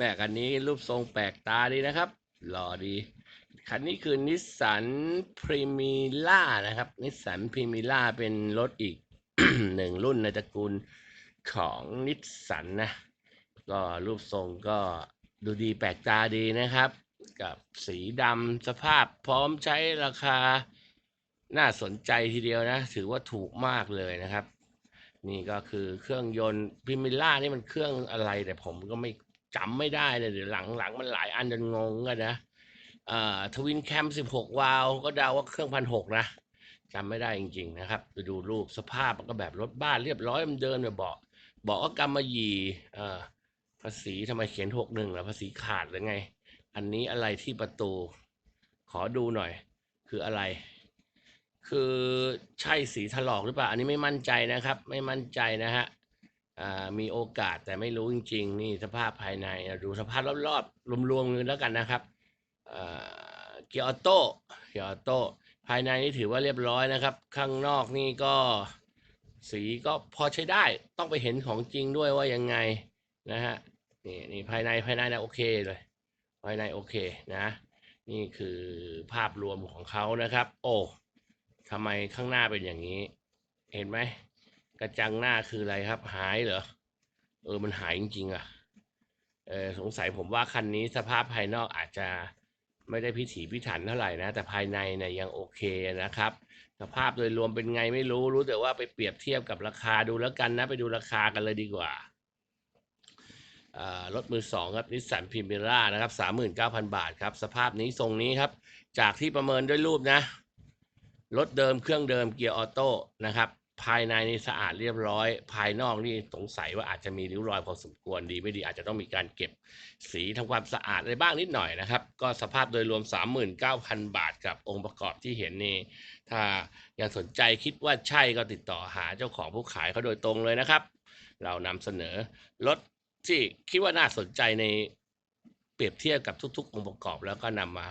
แม่คันนี้รูปทรงแปลกตาดีนะครับหล่อดี คันนี้คือนิสสันพรีมิล่านะครับนิสสันพรีมิล่าเป็นรถอีกหนึ่งรุ่นในตระกูลของนิสสันนะก็รูปทรงก็ดูดีแปลกตาดีนะครับ กับสีดำสภาพพร้อมใช้ราคาน่าสนใจทีเดียวนะ ถือว่าถูกมากเลยนะครับ นี่ก็คือเครื่องยนต์พิมิล่านี่มันเครื่องอะไรแต่ผมก็ไม่ จำไม่ได้เลยเดี๋ยวหลังหลังมันหลายอันจนงงกันนะอ่าทวินแคมสิบหกวาล์วก็เดาว่าเครื่องพันหกนะจำไม่ได้จริง ๆ นะครับ ไปดูรูปสภาพมันก็แบบรถบ้านเรียบร้อยมันเดินแบบเบาะเบาะก็กำมะหยี่อ่าภาษีทำไมเขียนหกหนึ่งล่ะภาษีขาดหรือไง อันนี้อะไรที่ประตู ขอดูหน่อย คืออะไร คือใช่สีถลอกหรือเปล่า อันนี้ไม่มั่นใจนะครับ ไม่มั่นใจนะฮะ มีโอกาสแต่ไม่รู้จริง ๆ นี่สภาพภายในดูสภาพรอบๆรวมๆกันแล้วกันนะครับเกียร์ออโต้เกียร์ออโต้ภายในนี่ถือว่าเรียบร้อยนะครับ ข้างนอกนี่ก็สีก็พอใช้ได้ต้องไปเห็นของจริงด้วยว่ายังไงนะฮะนี่นี่ภายในภายในนะโอเคเลย ภายในโอเคนะ นี่คือภาพรวมของเขานะครับ โอ้ทำไมข้างหน้าเป็นอย่างนี้ เห็นไหม กระจังหน้าคืออะไรครับ หายเหรอ เออมันหายจริงๆอะ เออสงสัยผมว่าคันนี้สภาพภายนอกอาจจะไม่ได้พิถีพิถันเท่าไหร่นะ แต่ภายในเนี่ยยังโอเคนะครับ สภาพโดยรวมเป็นไงไม่รู้รู้แต่ว่าไปเปรียบเทียบกับราคาดูแล้วกันนะ ไปดูราคากันเลยดีกว่าอ่ารถมือสองครับนิสสันพิมิร่านะครับสามหมื่นเก้าพันบาทครับ สภาพนี้ทรงนี้ครับ จากที่ประเมินด้วยรูปนะ รถเดิมเครื่องเดิมเกียร์ออโต้นะครับ ภายในนี่สะอาดเรียบร้อย ภายนอกนี่สงสัยว่าอาจจะมีริ้วรอยพอสมควรดีไม่ดีอาจจะต้องมีการเก็บสีทำความสะอาดอะไรบ้างนิดหน่อยนะครับ ก็สภาพโดยรวม 39,000 บาทกับองค์ประกอบที่เห็นนี่ ถ้ายังสนใจคิดว่าใช่ก็ติดต่อหาเจ้าของผู้ขายเขาโดยตรงเลยนะครับ เรานำเสนอรถที่คิดว่าน่าสนใจในเปรียบเทียบกับทุก ๆ องค์ประกอบแล้วก็นำมา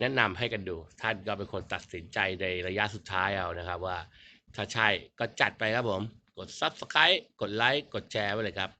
แนะนำให้กันดู ท่านก็เป็นคนตัดสินใจในระยะสุดท้ายเอานะครับว่า ถ้าใช่ก็จัดไปครับผม กด Subscribe กดไลค์กดแชร์ไว้เลยครับ